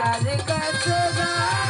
তার কাছে যায়